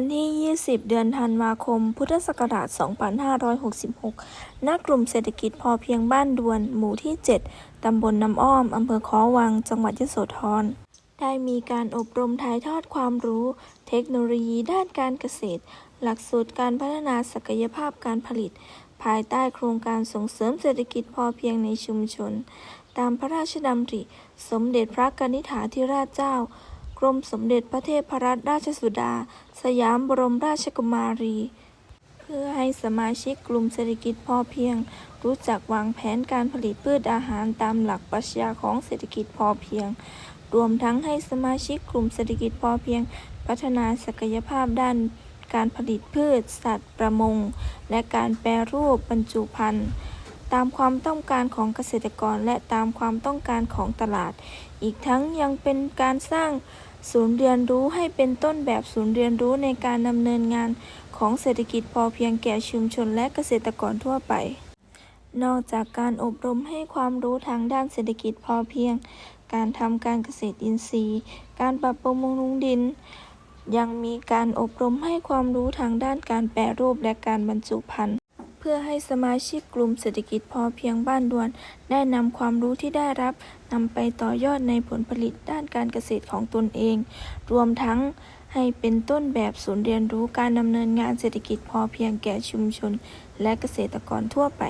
วันที่ 20 เดือนธันวาคม พุทธศักราช 2566 ณ กลุ่มเศรษฐกิจพอเพียงบ้านดวน หมู่ที่ 7 ตำบลน้ำอ้อม อำเภอค้อวัง จังหวัดยโสธร ได้มีการอบรมถ่ายทอดความรู้ เทคโนโลยีด้านการเกษตร หลักสูตรการพัฒนาศักยภาพการผลิต ภายใต้โครงการส่งเสริมเศรษฐกิจพอเพียงในชุมชน ตามพระราชดำริ สมเด็จพระกนิษฐาธิราชเจ้า กรมสมเด็จพระเทพรัตนราชสุดา สยามบรมราชกุมารี เพื่อให้สมาชิกกลุ่มเศรษฐกิจพอเพียง รู้จักวางแผนการผลิตพืชอาหารตามหลักปรัชญาของเศรษฐกิจพอเพียง รวมทั้งให้สมาชิกกลุ่มเศรษฐกิจพอเพียง พัฒนาศักยภาพด้านการผลิตพืช สัตว์ประมง และการแปรรูปบรรจุภัณฑ์ ตามความต้องการของเกษตรกรและตามความต้องการของตลาด อีกทั้งยังเป็นการสร้างศูนย์เรียนรู้ให้เป็นต้นแบบศูนย์เรียนรู้ในการดำเนินงานของเศรษฐกิจพอเพียงแก่ชุมชนและเกษตรกรทั่วไป นอกจากการอบรมให้ความรู้ทางด้านเศรษฐกิจพอเพียง การทำการเกษตรอินทรีย์ การปรับปรุงบำรุงดิน ยังมีการอบรมให้ความรู้ทางด้านการแปรรูปและการบรรจุภัณฑ์ เพื่อให้สมาชิกกลุ่มเศรษฐกิจพอเพียงบ้านดวน ได้นำความรู้ที่ได้รับนำไปต่อยอดในผลผลิตด้านการเกษตรของตนเอง รวมทั้งให้เป็นต้นแบบศูนย์เรียนรู้การดำเนินงานเศรษฐกิจพอเพียงแก่ชุมชน และเกษตรกรทั่วไป